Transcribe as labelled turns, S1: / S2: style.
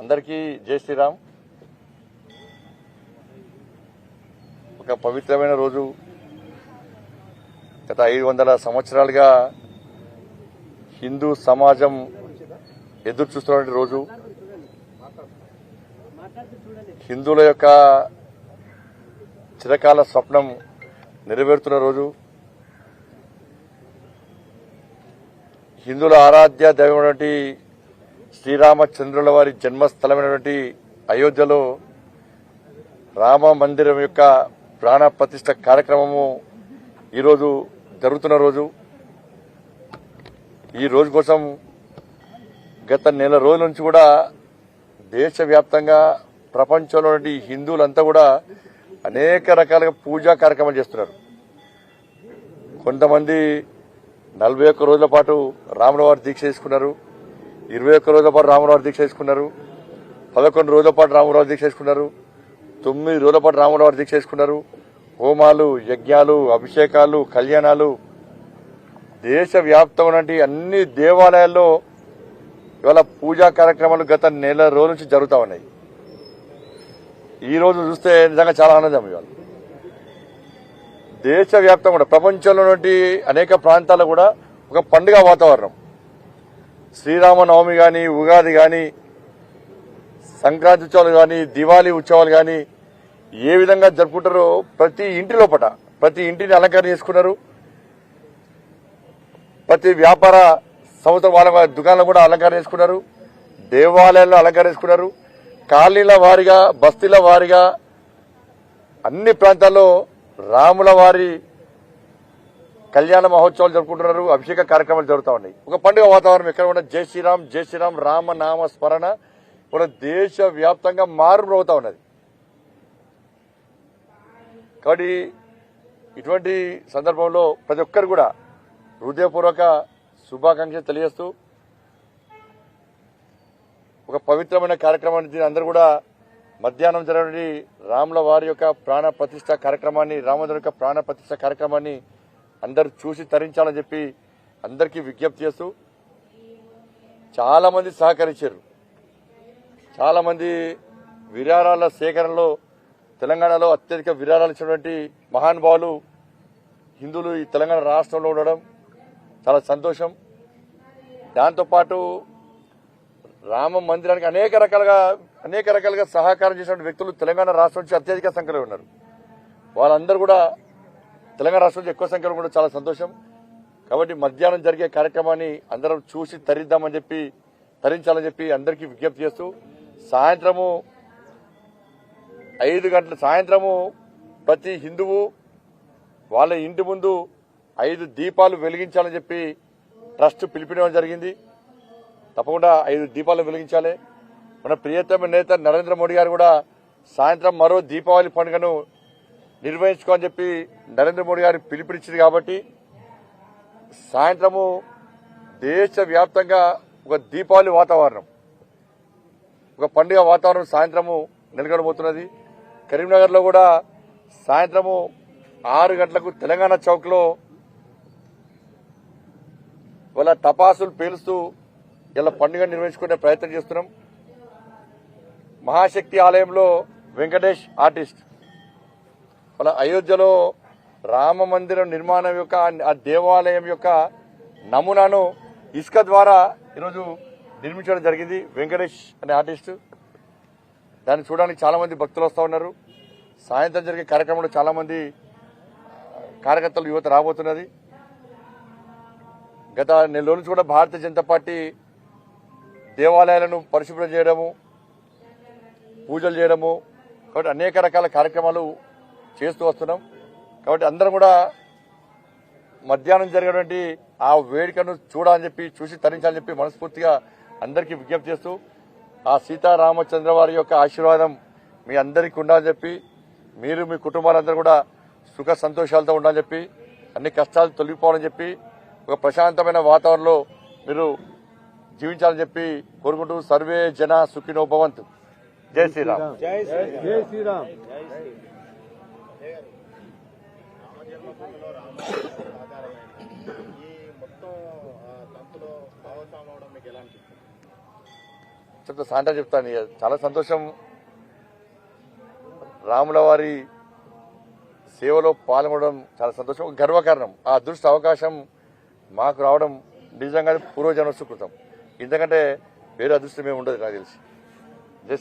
S1: అందరికీ జై శ్రీరామ్. ఒక పవిత్రమైన రోజు. గత ఐదు వందల సంవత్సరాలుగా హిందూ సమాజం ఎదురు చూస్తున్నటువంటి రోజు. హిందువుల యొక్క చిరకాల స్వప్నం నెరవేరుతున్న రోజు. హిందువుల ఆరాధ్య దైవమైనటువంటి శ్రీరామచంద్రుల వారి జన్మస్థలమైనటువంటి అయోధ్యలో రామ మందిరం యొక్క ప్రాణప్రతిష్ట కార్యక్రమము ఈరోజు జరుగుతున్న రోజు. ఈ రోజు కోసం గత నెల రోజుల నుంచి కూడా దేశవ్యాప్తంగా ప్రపంచంలోని హిందువులంతా కూడా అనేక రకాలుగా పూజా కార్యక్రమాలు చేస్తున్నారు. కొంతమంది నలభై ఒక్క రోజుల పాటు రాములవారి దీక్ష చేసుకున్నారు. ఇరవై ఒక్క రోజుల పాటు రామనవారి దీక్ష చేసుకున్నారు. పదకొండు రోజుల పాటు రాములవారి దీక్ష చేసుకున్నారు. తొమ్మిది రోజుల పాటు రాములవారి దీక్ష చేసుకున్నారు. హోమాలు యజ్ఞాలు అభిషేకాలు కళ్యాణాలు దేశవ్యాప్తంగా అన్ని దేవాలయాల్లో ఇవాళ పూజా కార్యక్రమాలు గత నెల రోజుల నుంచి జరుగుతూ ఉన్నాయి. ఈ రోజు చూస్తే నిజంగా చాలా ఆనందం ఇవాళ. దేశవ్యాప్తంగా కూడా ప్రపంచంలో అనేక ప్రాంతాలు కూడా ఒక పండుగ వాతావరణం. శ్రీరామనవమి కానీ ఉగాది కానీ సంక్రాంతి ఉత్సవాలు కానీ దివాళీ ఉత్సవాలు కానీ ఏ విధంగా జరుపుకుంటారో ప్రతి ఇంటి లోపట ప్రతి ఇంటిని అలంకరణ చేసుకున్నారు. ప్రతి వ్యాపార సంస్థ వాళ్ళ వాళ్ళ దుకాణాలు కూడా అలంకరణ చేసుకున్నారు. దేవాలయాల్లో అలంకరణ చేసుకున్నారు. కాలనీల వారిగా బస్తీల వారిగా అన్ని ప్రాంతాల్లో రాముల వారి కళ్యాణ మహోత్సవాలు జరుపుకుంటున్నారు అభిషేక కార్యక్రమాలు జరుగుతూ ఉన్నాయి. ఒక పండుగ వాతావరణం ఎక్కడ ఉన్న జై శ్రీరామ్ జై శ్రీరామ్ రామ నామ స్మరణ మన దేశ వ్యాప్తంగా మారుమ్రోగుతా ఉన్నది. కాబట్టి ఇటువంటి సందర్భంలో ప్రతి ఒక్కరు కూడా హృదయపూర్వక శుభాకాంక్షలు తెలియజేస్తూ ఒక పవిత్రమైన కార్యక్రమాన్ని అందరూ కూడా మధ్యాహ్నం జరిగిన రాముల వారి యొక్క ప్రాణ ప్రతిష్ట కార్యక్రమాన్ని రామచంద్ర యొక్క ప్రాణ ప్రతిష్ట కార్యక్రమాన్ని అందరూ చూసి తరించాలని చెప్పి అందరికీ విజ్ఞప్తి చేస్తూ చాలా మంది సహకరించారు. చాలా మంది విరాళాల సేకరణలో తెలంగాణలో అత్యధిక విరాళాలు ఇచ్చినటువంటి మహానుభావులు హిందువులు ఈ తెలంగాణ రాష్ట్రంలో ఉండడం చాలా సంతోషం. దాంతోపాటు రామ మందిరానికి అనేక రకాలుగా అనేక రకాలుగా సహకారం చేసిన వ్యక్తులు తెలంగాణ రాష్ట్రం నుంచి అత్యధిక సంఖ్యలో ఉన్నారు. వాళ్ళందరూ కూడా తెలంగాణ రాష్ట్రం నుంచి ఎక్కువ సంఖ్యలో కూడా చాలా సంతోషం. కాబట్టి మధ్యాహ్నం జరిగే కార్యక్రమాన్ని అందరం చూసి తరిద్దామని చెప్పి తరించాలని చెప్పి అందరికీ విజ్ఞప్తి చేస్తూ సాయంత్రము ఐదు గంటల సాయంత్రము ప్రతి హిందువు వాళ్ళ ఇంటి ముందు ఐదు దీపాలు వెలిగించాలని చెప్పి ట్రస్ట్ పిలిపినడం జరిగింది. తప్పకుండా ఐదు దీపాలు వెలిగించాలి. మన ప్రియతమ నేత నరేంద్ర మోడీ గారు కూడా సాయంత్రం మరో దీపావళి పండుగను నిర్వహించుకోని చెప్పి నరేంద్ర మోడీ గారు పిలుపునిచ్చింది కాబట్టి సాయంత్రము దేశవ్యాప్తంగా ఒక దీపావళి వాతావరణం. ఒక పండుగ వాతావరణం సాయంత్రము నెలకొనబోతున్నది కరీంనగర్లో కూడా సాయంత్రము ఆరు గంటలకు తెలంగాణ చౌక్లో వాళ్ళ తపాసులు పేలుస్తూ ఇలా పండుగ నిర్వహించుకునే ప్రయత్నం చేస్తున్నాం. మహాశక్తి ఆలయంలో వెంకటేష్ ఆర్టిస్ట్. మన అయోధ్యలో రామ మందిరం నిర్మాణం యొక్క ఆ దేవాలయం యొక్క నమూనాను ఇసుక ద్వారా ఈరోజు నిర్మించడం జరిగింది వెంకటేష్ అనే ఆర్టిస్ట్. దాన్ని చూడడానికి చాలామంది భక్తులు వస్తూ ఉన్నారు. సాయంత్రం జరిగే కార్యక్రమంలో చాలామంది కార్యకర్తలు యువత రాబోతున్నది. గత నెల రోజుల కూడా భారతీయ జనతా పార్టీ దేవాలయాలను పరిశుభ్రం చేయడము పూజలు చేయడము కాబట్టి అనేక రకాల కార్యక్రమాలు చేస్తూ వస్తున్నాం. కాబట్టి అందరం కూడా మధ్యాహ్నం జరిగినటువంటి ఆ వేడుకను చూడాలని చెప్పి చూసి తరించాలని చెప్పి మనస్ఫూర్తిగా అందరికీ విజ్ఞప్తి చేస్తూ ఆ సీతారామచంద్ర వారి యొక్క ఆశీర్వాదం మీ అందరికీ ఉండాలని చెప్పి మీరు మీ కుటుంబాలందరూ కూడా సుఖ సంతోషాలతో ఉండాలని చెప్పి అన్ని కష్టాలు తొలగిపోవాలని చెప్పి ఒక ప్రశాంతమైన వాతావరణంలో మీరు జీవించాలని చెప్పి కోరుకుంటూ సర్వే జన సుఖినో భవంతు. జై శ్రీరామ్.
S2: జై శ్రీరామ్.
S1: చెప్తా సాంటా చెప్తాను చాలా సంతోషం. రాముల వారి సేవలో పాల్గొనడం చాలా సంతోషం గర్వకారణం. ఆ అదృష్ట అవకాశం మాకు రావడం నిజంగా పూర్వజన్మ సుకృతం ఇంతకంటే వేరే అదృష్టం ఏమి ఉండదు నాకు తెలిసి. జై